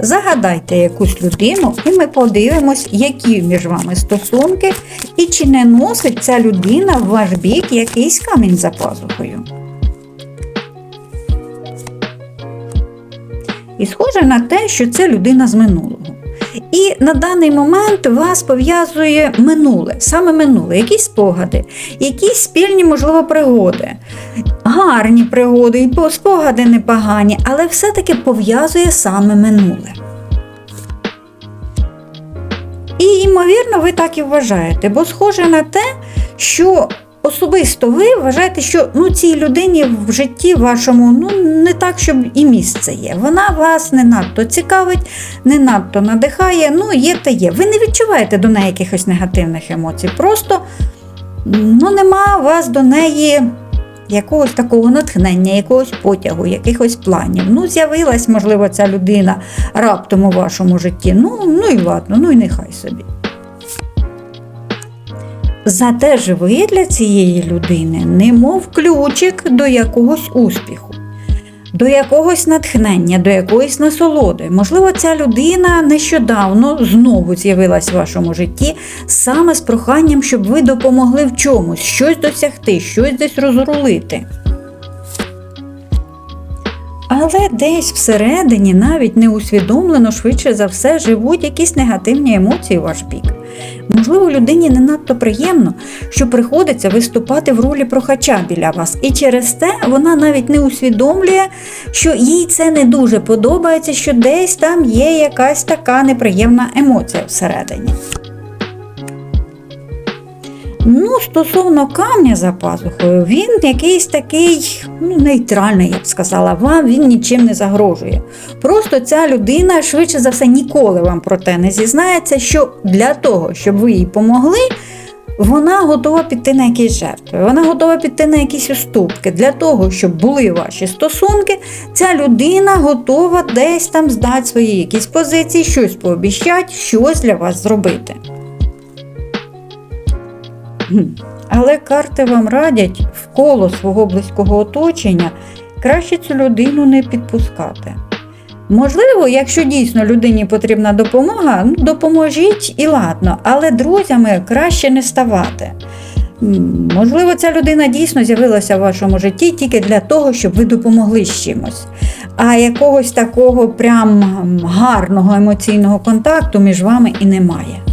Загадайте якусь людину, і ми подивимось, які між вами стосунки, і чи не носить ця людина в ваш бік якийсь камінь за пазухою. І схоже на те, що це людина з минулого. І на даний момент вас пов'язує минуле, саме минуле, якісь спогади, якісь спільні, можливо, пригоди, гарні пригоди, і спогади непогані, але все-таки пов'язує саме минуле. І, ймовірно, ви так і вважаєте, бо схоже на те, що особисто ви вважаєте, що ну, цій людині в житті вашому ну, не так, щоб і місце є. Вона вас не надто цікавить, не надто надихає, ну є та є. Ви не відчуваєте до неї якихось негативних емоцій. Просто ну, нема у вас до неї якогось такого натхнення, якогось потягу, якихось планів. Ну, з'явилась, можливо, ця людина раптом у вашому житті. Ну, ну і ладно, ну і нехай собі. Зате ж ви для цієї людини немов ключик до якогось успіху, до якогось натхнення, до якоїсь насолоди. Можливо, ця людина нещодавно знову з'явилась в вашому житті саме з проханням, щоб ви допомогли в чомусь, щось досягти, щось десь розрулити. Але десь всередині, навіть неусвідомлено, швидше за все, живуть якісь негативні емоції в ваш бік. Можливо, людині не надто приємно, що приходиться виступати в ролі прохача біля вас, і через те вона навіть не усвідомлює, що їй це не дуже подобається, що десь там є якась така неприємна емоція всередині. Ну, стосовно камня за пазухою, він якийсь такий ну, нейтральний, я б сказала, вам він нічим не загрожує. Просто ця людина швидше за все ніколи вам про те не зізнається, що для того, щоб ви їй помогли, вона готова піти на якісь жертви, вона готова піти на якісь уступки. Для того, щоб були ваші стосунки, ця людина готова десь там здати свої якісь позиції, щось пообіщати, щось для вас зробити. Але карти вам радять в коло свого близького оточення краще цю людину не підпускати. Можливо, якщо дійсно людині потрібна допомога, ну, допоможіть і ладно, але друзями краще не ставати. Можливо, ця людина дійсно з'явилася в вашому житті тільки для того, щоб ви допомогли з чимось. А якогось такого прям гарного емоційного контакту між вами і немає.